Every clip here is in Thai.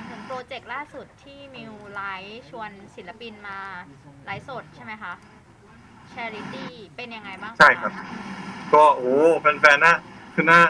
ามถึงโปรเจกต์ล่าสุดที่มิวไลฟ์ชวนศิลปินมาไลฟ์สดใช่ไหมคะ Charity เป็นยังไงบ้างะใช่ครับ ก็โอ้โหแฟนๆน่าคือน่า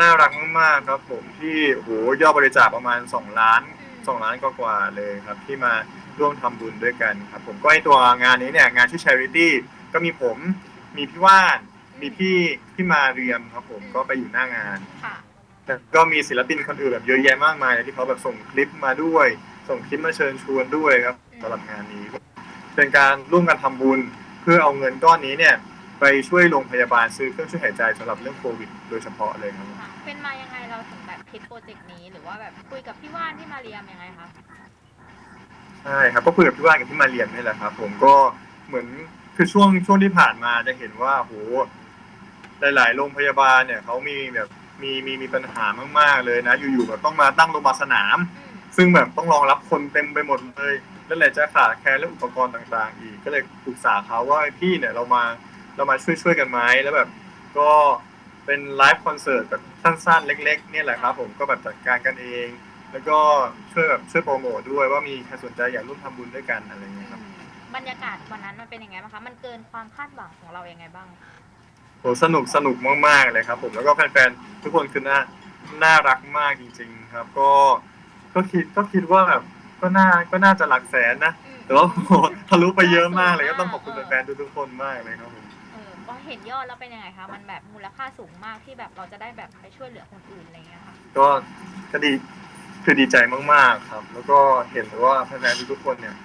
น่ารักมากๆครับผมที่โอ้โหยอดบริจาคประมาณสองล้านสองล้านกว่าๆเลยครับที่มาร่วมทำบุญด้วยกันครับผมก็ไอตัวงานนี้เนี่ยงานชื่อ Charity ก็มีผมมีพี่ว่าน มีพี่พี่มาเรียมครับผมก็ไปอยู่หน้างาน ค่ะแล้ว ก็มีศิลปินคนอื่นแบบเยอะแยะมากมายเลยที่เขาแบบส่งคลิปมาด้วย ส่งคลิปมาเชิญชวนด้วยครับอืมสำหรับงานนี้ เป็นการร่วมกันทำบุญ เพื่อเอาเงินก้อนนี้เนี่ย ไปช่วยโรงพยาบาลซื้อเครื่องช่วยหายใจสำหรับเรื่องโควิด โดยเฉพาะเลยครับค่ะเป็นมายังไงเราถึงแบบคิดโปรเจกต์นี้หรือว่าแบบคุยกับพี่ว่านที่มาเรียมยังไงคะใช่ครับก็คุยกับพี่ว่านกับพี่มาเรียมนี่แหละครับ ผมก็เหมือนคือช่วงช่วงที่ผ่านมาจะเห็นว่าโหหลาย ๆ โรงพยาบาลเนี่ยเขามีแบบ มีมีมีปัญหามากๆเลยนะ อยู่ๆแบบต้องมาตั้งโรงพยาบาลสนามอืมซึ่งแบบต้องรองรับคนเต็มไปหมดเลยแล้วไหนจะขาดแคลนเรื่องอุปกรณ์ต่างๆ อีก ก็เลยปรึกษาเขาว่าพี่เนี่ยเรามาเรามาช่วยช่วยๆกันไหมแล้วแบบก็เป็นไลฟ์คอนเสิร์ตแบบสั้นๆ เล็ก ๆ เนี่ยแหละครับ ผมก็แบบจัดการกันเอง แล้วก็ช่วยแบบช่วยโปรโมทด้วยว่ามีใครสนใจอยากร่วมทำบุญด้วยกันอะไรอย่างเงี้ยครับ บรรยากาศวันนั้นมันเป็นยังไงบ้างคะ มันเกินความคาดหวังของเรายังไงบ้าง โหสนุกสนุกมากๆเลยครับผมแล้วก็แฟนๆทุกคนคือน่าน่ารักมากจริง ๆ ครับ ก็ก็คิดก็คิดว่าแบบก็น่าก็น่าจะหลักแสนนะอืมแต่ว่าโอ้โหทะลุไปเยอะมากเลยก็ต้องขอบคุณแฟนๆทุกๆคนมากเลยครับผมเออพอเห็นยอดแล้วเป็นยังไงคะ มันแบบมูลค่าสูงมากที่แบบเราจะได้แบบไปช่วยเหลือคนอื่นอะไรอย่างเงี้ยค่ะ ก็ก็ดีคือดีใจมากๆครับ แล้วก็เห็นเลยว่าแฟนๆทุกๆคนเนี่ย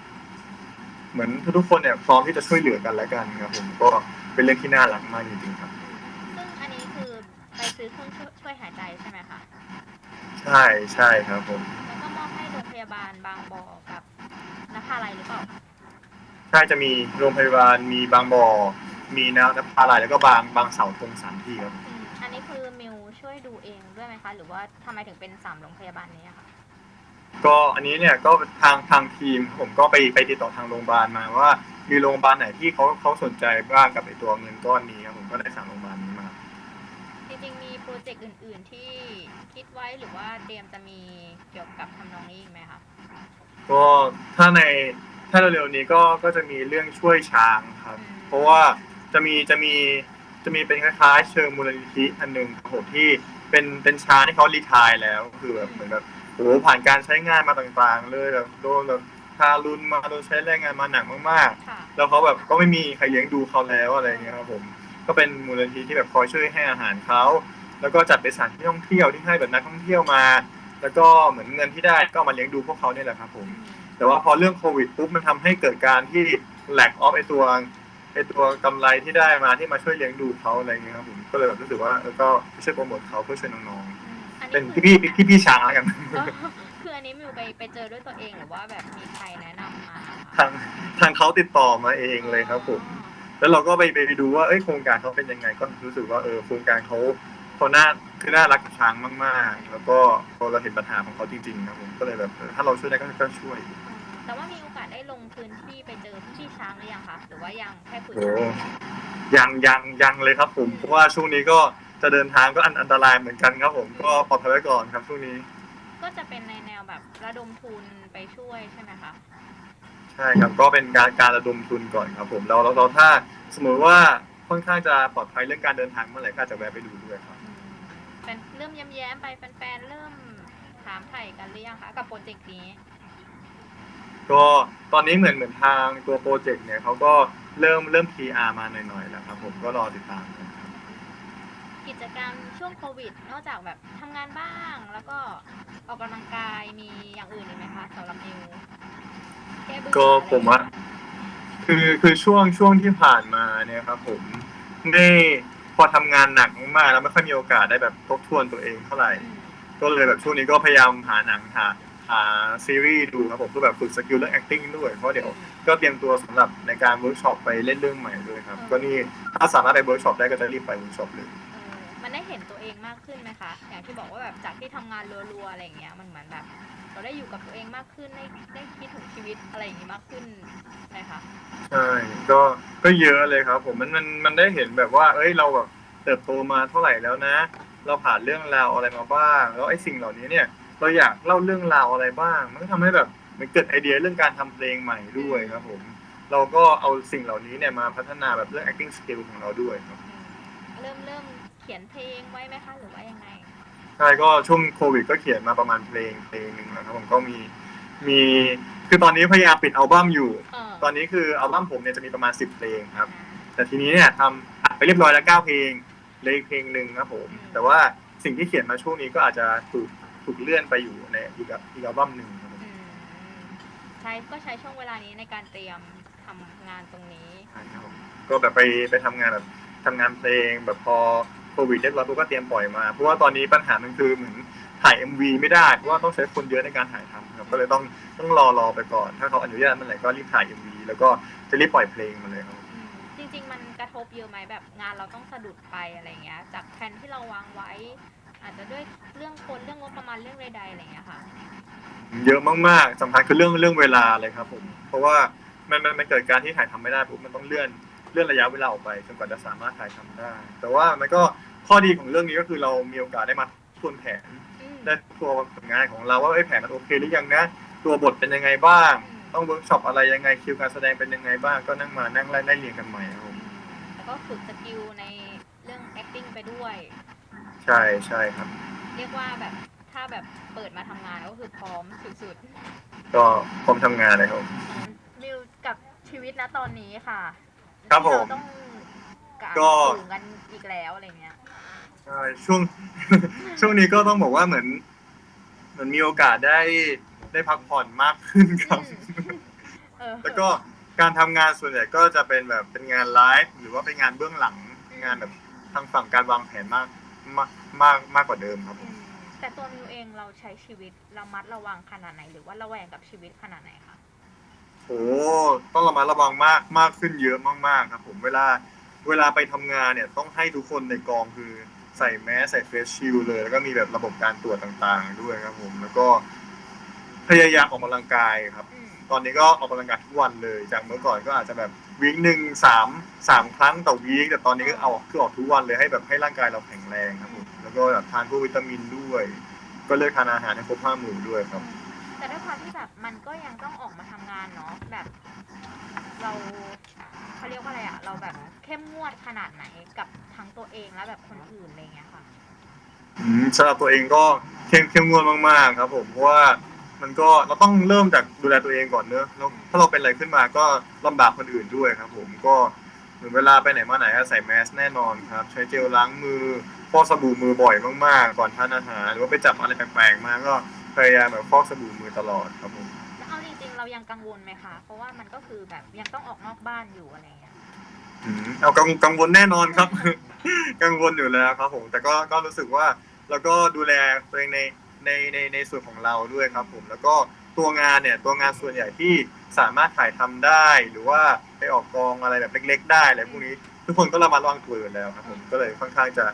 เหมือนทุกๆคนเนี่ยพร้อมที่จะช่วยเหลือกันและกันครับผมก็ เป็นเรื่องที่น่ารักมากจริงๆครับ ซึ่งอันนี้คือไปซื้อเครื่องช่วยช่วยหายใจใช่ไหมคะใช่ใช่ครับผม แล้วก็มอบให้โรงพยาบาลบางบ่อกับนภาลัยหรือเปล่าใช่จะมีโรงพยาบาลมีบางบ่อ มีน้ำน้ำปลาไหลแล้วก็บางบางเสาธงสามที่ครับ อืมอันนี้คือมิวช่วยดูเองด้วยไหมคะ หรือว่าทำไมถึงเป็นสามโรงพยาบาลนี้อะคะก็อันนี้เนี่ยก็ทางทางทีมผมก็ไปไปติดต่อทางโรงพยาบาลมาว่า มีโรงพยาบาลไหนที่เขาเขาสนใจบ้างกับไอตัวเงินก้อนนี้ครับผมก็ได้สั่งโรงพยาบาลนี้มาจริงๆมีโปรเจกต์อื่น ๆที่คิดไว้หรือว่าเตรียมจะมีเกี่ยวกับทำนองนี้อีกไหมคะก็ถ้าในถ้าเร็วๆนี้ก็ก็จะมีเรื่องช่วยช้างครับ เพราะว่าจะมีจะมีจะมีเป็นคล้ายๆเชิงมูลนิธิอันหนึ่งครับผมที่เป็นเป็นช้างที่เขารีไทายแล้ว คือแบบเหมือนแบบโอ้โหผ่านการใช้งานมาต่างๆ เลยแบบโดนแบบ ทารุณมาโดนใช้แรงงานมาหนักมากๆค่ะแล้วเขาแบบก็ไม่มีใครเลี้ยงดูเขาแล้วอะไรเงี้ยครับผม ก็เป็นมูลนิธิที่แบบคอยช่วยให้อาหารเขาแล้วก็จัดเป็นสถานที่ท่องเที่ยวที่ให้แบบนักท่องเที่ยวมา แล้วก็เหมือนเงินที่ได้ก็เอามาเลี้ยงดูพวกเขาเนี่ยแหละครับผม แต่ว่าพอเรื่องโควิดปุ๊บมันทำให้เกิดการที่แหลกออฟไอตัวไอตัวกำไรที่ได้มาที่มาช่วยเลี้ยงดูเขาอะไรเงี้ยครับผมก็เลยแบบรู้สึกว่าเออก็ช่วยโปรโมทเขาเพื่อช่วยน้องอืมอันๆเป็นนี้พี่พี่พี่พี่ช้างแล้วกันคือคืออั นนี้มิวไปไปเจอด้วยตัวเองหรือว่าแบบมีใครแนะนำมาคะทางทางเขาติดต่อมาเองเลยครับผม แล้วเราก็ไปไปดูว่าเอ้ยโครงการเขาเป็นยังไง ก็รู้สึกว่าเออโครงการเขาเขาน่าคือน่ารักกับช้างมาก ๆ แล้วก็พอเราเห็นปัญหาของเขาจริงๆครับผมก็เลยแบบเออถ้าเราช่วยได้ก็ก็ช่วยอืมแต่ว่ามีโอกาสได้ลงพื้นที่ไปเจอพี่ช้างหรือยังคะหรือว่ายังแค่คุยโอ้กันยังยังยังเลยครับผม เพราะว่าช่วงนี้ก็จะเดินทางก็อันอันตรายเหมือนกันครับผม ก็ปลอดภัยไว้ก่อนครับช่วงนี้ ก็จะเป็นในแนวแบบระดมทุนไปช่วยใช่ไหมคะ ใช่ครับก็เป็นการการระดมทุนก่อนครับผมแล้วแล้วแล้วถ้าสมมติว่าค่อนข้างจะปลอดภัยเรื่องการเดินทางเมื่อไหร่ก็อาจจะแวะไปดูด้วยครับอืมเป็นเริ่มแย้มๆไปแฟนๆเริ่มถามไถ่กันหรือยังคะกับโปรเจกต์นี้ ก็ตอนนี้เหมือนเหมือนทางตัวโปรเจกต์เนี่ยเขาก็เริ่มเริ่ม PR มาหน่อยๆแล้วครับผมก็รอติดตามกันครับกิ จกรรมช่วงโควิด นอกจากแบบทำงานบ้าง แล้วก็ออกกำลังกายมีอย่างอื่นอีกไหมคะสำหรับนิวแก้เบื่อก็อะไรผมว่า คือคือช่วงช่วงที่ผ่านมาเนี่ยครับ ผมได้พอทำงานหนักมากๆแล้วไม่ค่อยมีโอกาสได้แบบทบทวนตัวเองเท่าไหร่ อืมก็เลยแบบช่วงนี้ก็พยายามหาหนังหาหาซีรีส์ดูครับผมเพื่อแบบฝึกสกิลเรื่อง acting ด้วยเพราะเดี๋ยวก็เตรียมตัวสำหรับในการเวิร์กช็อปไปเล่นเรื่องใหม่ด้วยครับ ก็นี่ถ้าสามารถไปเวิร์กช็อปได้ก็จะรีบไปเวิร์กช็อปเลยเออมัน ได้เห็นตัวเองมากขึ้นไหมคะ อย่างที่บอกว่าแบบจากที่ทำงานรัวๆอะไรอย่างเงี้ยมันเหมือนแบบ เราได้อยู่กับตัวเองมากขึ้นได้ได้คิดถึงชีวิตอะไรอย่างงี้มากขึ้นไหมคะใช่ก็ก็เยอะเลยครับ ผมมันมันมันได้เห็นแบบว่า เอ้ยเราแบบเติบโตมาเท่าไหร่แล้วนะ เราผ่านเรื่องราวอะไรมาบ้าง แล้วไอ้สิ่งเหล่านี้เนี่ยเเราอยากเล่าเรื่องราวอะไรบ้าง มันก็ทำให้แบบมันเกิดไอเดียเรื่องการทำเพลงใหม่ด้วยครับผม เราก็เอาสิ่งเหล่านี้เนี่ยมาพัฒนาแบบเรื่อง acting skill ของเราด้วยครับอืมเริ่มเริ่ม เขียนเพลงไว้ไหมคะหรือว่ายังไง ใช่ก็ช่วงโควิด ก็เขียนมาประมาณเพลงเพลงหนึ่งแล้วครับผมก็มีมีคือตอนนี้พยายามปิดอัลบั้มอยู่ เออตอนนี้คืออัลบั้มผมเนี่ยจะมีประมาณ10เพลงครับ แต่ทีนี้เนี่ยทำอัดไปเรียบร้อยแล้ว9เพลงเหลยเพลงหนึ่งครับผม แต่ว่าสิ่งที่เขียนมาช่วงนี้ก็อาจจะถูกถูกเลื่อนไปอยู่ในอีกอัลอีกอัลบั้มหนึ่งครับผมอืมใช้ก็ใช้ช่วงเวลานี้ในการเตรียมทำงานตรงนี้ ใช่ครับผมก็แบบไปไปทำงานแบบทำงานเพลงแบบพอ โควิดเรียบร้อยปุ๊บก็เตรียมปล่อยมาเพราะว่าตอนนี้ปัญหามันคือเหมือนถ่าย MV ไม่ได้เพราะว่าต้องใช้คนเยอะในการถ่ายทำครับก็เลยต้องต้องรอรอไปก่อน ถ้าเขาอนุญาตเมื่อไหร่ก็รีบถ่าย MV แล้วก็จะรีบปล่อยเพลงมาเลยครับอืมจริง ๆ มันกระทบเยอะไหมแบบงานเราต้องสะดุดไปอะไรเงี้ย จากแผนที่เราวางไว้ อาจจะด้วยเรื่องคนเรื่องงบประมาณเรื่องใดๆอะไรเงี้ยค่ะ เยอะมากๆสำคัญคือเรื่องเรื่องเวลาเลยครับผมเพราะว่ามันมันมันเกิดการที่ถ่ายทำไม่ได้ปุ๊บมันต้องเลื่อน เลื่อนระยะเวลาออกไปจนกว่าจะสามารถถ่ายทำได้ แต่ว่ามันก็ข้อดีของเรื่องนี้ก็คือเรามีโอกาสได้มาทวนแผน อืมได้ตัวผลงานของเราว่าไอ้ยแผนมันโอเคหรือยังนะ ตัวบทเป็นยังไงบ้าง ต้องเวิร์กช็อปอะไรยังไงคิวการแสดงเป็นยังไงบ้างก็นั่งมานั่งไล่ไล่เรียงกันใหม่ครับผมอืมแล้วก็ฝึกสกิลในเรื่อง acting ไปด้วย ใช่ใช่ครับ เรียกว่าแบบถ้าแบบเปิดมาทำงานก็คือพร้อมสุดก็พร้อมทำงานเลยครับผมๆมิวกับชีวิตนะตอนนี้ค่ะ ครับผม ที่เาต้องการก็สูงกันอีกแล้วอะไรเงี้ย ใช่ช่วง ช่วงนี้ก็ต้องบอกว่าเหมือนเหมือนมีโอกาสได้ได้พักผ่อนมากขึ้นครับ เออ แล้วก็การทำงานส่วนใหญ่ก็จะเป็นแบบเป็นงานไลฟ์หรือว่าเป็นงานเบื้องหลังงานแบบทางฝั่งการวางแผนมากมากมากมากกว่าเดิมครับผอืมมแต่ตัวมิวเองเราใช้ชีวิตระมัดระวังขนาดไหน หรือว่าระแวงกับชีวิตขนาดไหนคะโอ้ ต้องระมัดระวังมากมากขึ้นเยอะมากๆครับผมเวลาเวลาไปทำงานเนี่ยต้องให้ทุกคนในกองคือใส่แมสใส่เฟสชิลเลย แล้วก็มีแบบระบบการตรวจต่างๆ ด้วยครับผม แล้วก็พยายามออกกำลังกายครับ อืมตอนนี้ก็ออกกำลังกายทุกวันเลย จากเมื่อก่อนก็อาจจะแบบวีคหนึ่งสามสามครั้งต่อวีคแต่ตอนนี้ก็เอาคือออกทุกวันเลยให้แบบให้ร่างกายเราแข็งแรงครับผมแล้วก็แบบทานพวกวิตามินด้วย ก็เลือกทานอาหารให้ครบห้าหมู่ด้วยครับ แต่ด้วยความที่แบบมันก็ยังต้องออกมาทำงานเนาะแบบ เราเขาเรียกว่าอะไรอะเราแบบเข้มงวดขนาดไหนกับทั้งตัวเองและแบบคนอื่นอะไรเงี้ยค่ะอืมสำหรับตัวเองก็เข้มเข้มงวดมากๆครับ ผมเพราะว่ามันก็เราต้องเริ่มจากดูแลตัวเองก่อนเนอะแล้วถ้าเราเป็นอะไรขึ้นมาก็ลำบากคนอื่นด้วยครับ ผมก็เหมือนเวลาไปไหนมาไหนก็ใส่แมสแน่นอนครับ ใช้เจลล้างมือฟอกสบู่มือบ่อยมากๆ ก่อนทานอาหารหรือว่าไปจับอะไรแปลกๆมาก็ พยายามแบบฟอกสบู่มือตลอดครับผมแล้วเอาจริงๆ เรายังกังวลไหมคะ เพราะว่ามันก็คือแบบยังต้องออกนอกบ้านอยู่อะไรเงี้ยอืมเอากังกังวลแน่นอนครับ กังวลอยู่แล้วครับผม แต่ก็ก็รู้สึกว่าเราก็ดูแลตัวเองในในในในส่วนของเราด้วยครับผม แล้วก็ตัวงานเนี่ยตัวงานส่วนใหญ่ที่สามารถถ่ายทำได้ หรือว่าไปออกกองอะไรแบบเล็ก ๆ ได้อะไรพวกนี้ ทุกคนก็ระมัดระวังตัวอยู่แล้วครับผมก็เลยค่อนข้างจะ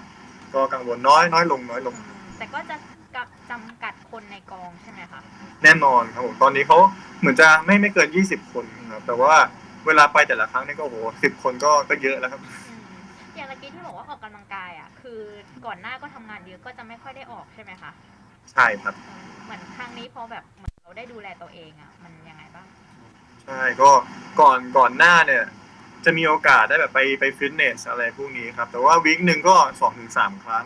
ก็กังวลน้อยน้อยลงน้อยลง แต่ก็จะ กับจำกัดคนในกองใช่ไหมคะแน่นอนครับผมตอนนี้เขาเหมือนจะไม่ไม่เกิน 20 คนครับแต่ว่าเวลาไปแต่ละครั้งเนี่ยก็โอ้โหสิบคนก็ก็เยอะแล้วครับ อืมอย่างเมื่อกี้ที่บอกว่าออกกำลังกายอะ คือก่อนหน้าก็ทำงานเยอะก็จะไม่ค่อยได้ออกใช่ไหมคะใช่ครับเออเหมือนครั้งนี้พอแบบเหมือนเราได้ดูแลตัวเองอะ มันยังไงบ้าง ใช่ก็ก่อนก่อนหน้าเนี่ย จะมีโอกาสได้แบบไปไปฟิตเนสอะไรพวกนี้ครับ แต่ว่าวีคหนึ่งก็สองถึงสามครั้ง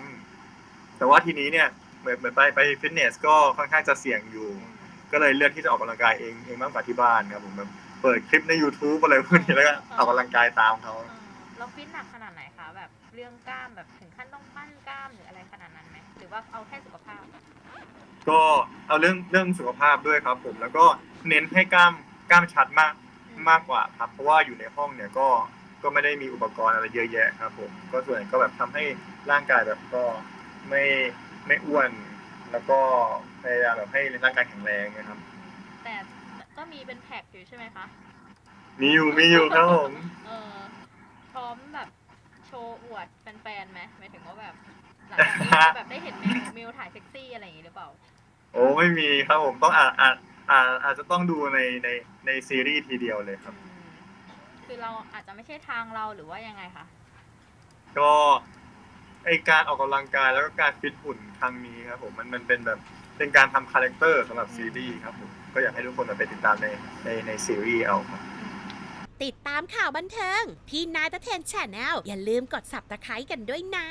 แต่ว่าทีนี้เนี่ย เหมือนเหมือนไปไปฟิตเนสก็ค่อนข้างจะเสี่ยงอยู่ ก็เลยเลือกที่จะออกกำลังกายเองเองมากกว่าที่บ้านครับผมแบบเปิดคลิปใน YouTube อะไรพวกนี้แล้วก็ออกกำลังกายตามเขาเออเราฟิตหนักขนาดไหนคะแบบเรื่องกล้ามแบบถึงขั้นต้องปั้นกล้ามหรืออะไรขนาดนั้นไหมหรือว่าเอาแค่สุขภาพ ก็เอาเรื่องเรื่องสุขภาพด้วยครับ ผมแล้วก็เน้นให้กล้ามกล้ามชัดมากมากกว่าครับ เพราะว่าอยู่ในห้องเนี่ยก็ก็ไม่ได้มีอุปกรณ์อะไรเยอะแยะครับ ผม ก็ส่วนใหญ่ก็แบบทำให้ร่างกายแบบก็ไม่ ไม่อ้วน แล้วก็พยายามแบบให้ร่างกายแข็งแรงนะครับ แต่ก็มีเป็นแพ็กอยู่ใช่ไหมคะ มีอยู่มีอยู่ครับผมเออพร้อมแบบโชว์อวดแฟนๆไหมหมายถึงว่าแบบหลังจากนี้จะแบบได้เห็นมิวมิวถ่ายเซ็กซี่อะไรอย่างงี้หรือเปล่า โอ้ไม่มีครับผมต้องอาจอาจอาจอาจจะต้องดูในในในซีรีส์ทีเดียวเลยครับอืมคือเราอาจจะไม่ใช่ทางเราหรือว่ายังไงคะก็ ไอการออกกำลังกายแล้วก็การฟิตหุ่นครั้งนี้ครับผมมันมันเป็นแบบเป็นการทำคาแรคเตอร์สำหรับซีรีส์ครับผมก็อยากให้ทุกคนไปติดตามในในในซีรีส์เอาครับ ติดตามข่าวบันเทิง พี่นายตะเทนแชนแนลอย่าลืมกด subscribe กันด้วยนะ